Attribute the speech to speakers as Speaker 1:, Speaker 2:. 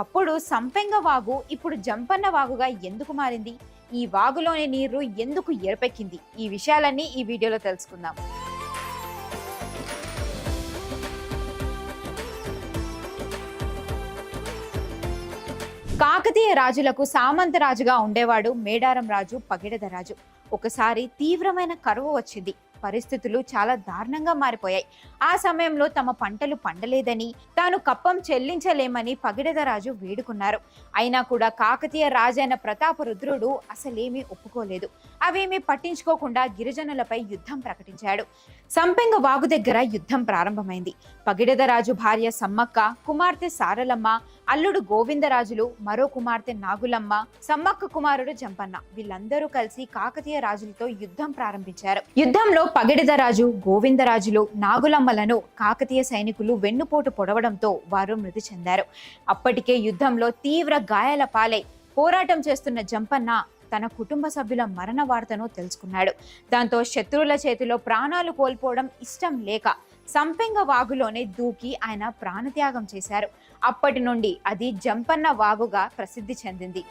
Speaker 1: ఒకప్పుడు సంపెంగ వాగు ఇప్పుడు జంపన్న వాగుగా ఎందుకు మారింది? ఈ వాగులోని నీరు ఎందుకు ఎరపెక్కింది ఈ విషయాలన్నీ ఈ వీడియోలో తెలుసుకుందాం. కాకతీయ రాజులకు సామంత రాజుగా ఉండేవాడు మేడారం రాజు పగిడద రాజు. ఒకసారి తీవ్రమైన కరువు వచ్చింది. పరిస్థితులు చాలా దారుణంగా మారిపోయాయి. ఆ సమయంలో తమ పంటలు పండలేదని తాను కప్పం చెల్లించలేమని పగిడదరాజు వేడుకున్నారు. అయినా కూడా కాకతీయ రాజైన ప్రతాపరుద్రుడు అసలేమీ ఒప్పుకోలేదు. అవేమీ పట్టించుకోకుండా గిరిజనులపై యుద్ధం ప్రకటించాడు. సంపెంగ వాగు దగ్గర యుద్ధం ప్రారంభమైంది. పగిడద రాజు భార్య సమ్మక్క కుమార్తె సారలమ్మ అల్లుడు గోవిందరాజులు మరో కుమార్తె నాగులమ్మ సమ్మక్క కుమారుడు జంపన్న. వీళ్ళందరూ కలిసి కాకతీయ రాజులతో యుద్ధం ప్రారంభించారు. యుద్ధంలో పగిడిద రాజు గోవిందరాజులు నాగులమ్మలను కాకతీయ సైనికులు వెన్నుపోటు పొడవడంతో వారు మృతి చెందారు. అప్పటికే యుద్ధంలో తీవ్ర గాయాల పాలై పోరాటం చేస్తున్న జంపన్న తన కుటుంబ సభ్యుల మరణ వార్తను తెలుసుకున్నాడు. దాంతో శత్రువుల చేతిలో ప్రాణాలు కోల్పోవడం ఇష్టం లేక సంపెంగ వాగులోనే దూకి ఆయన ప్రాణత్యాగం చేశారు. అప్పటి నుండి అది జంపన్న వాగుగా ప్రసిద్ధి చెందింది.